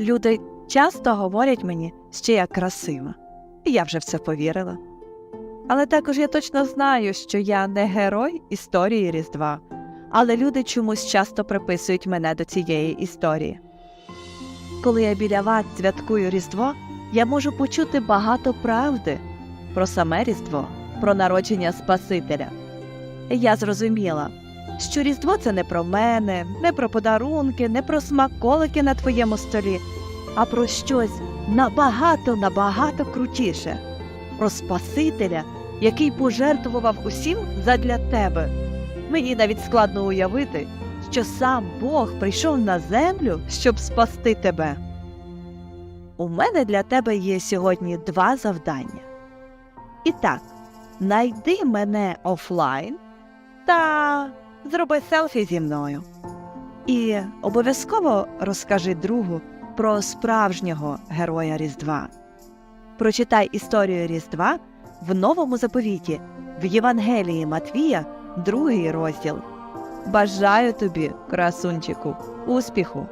Люди часто говорять мені, що я красива, і я вже в це повірила. Але також я точно знаю, що я не герой історії Різдва, але люди чомусь часто приписують мене до цієї історії. Коли я біля вас святкую Різдво, я можу почути багато правди про саме Різдво, про народження Спасителя. Я зрозуміла, що Різдво це не про мене, не про подарунки, не про смаколики на твоєму столі, а про щось набагато набагато крутіше про Спасителя, який пожертвував усім задля тебе. Мені навіть складно уявити, що сам Бог прийшов на землю, щоб спасти тебе. У мене для тебе є сьогодні два завдання. І так, найди мене офлайн та зроби селфі зі мною. І обов'язково розкажи другу про справжнього героя Різдва. Прочитай історію Різдва в новому заповіті в Євангелії Матвія, другий розділ. Бажаю тобі, красунчику, успіху!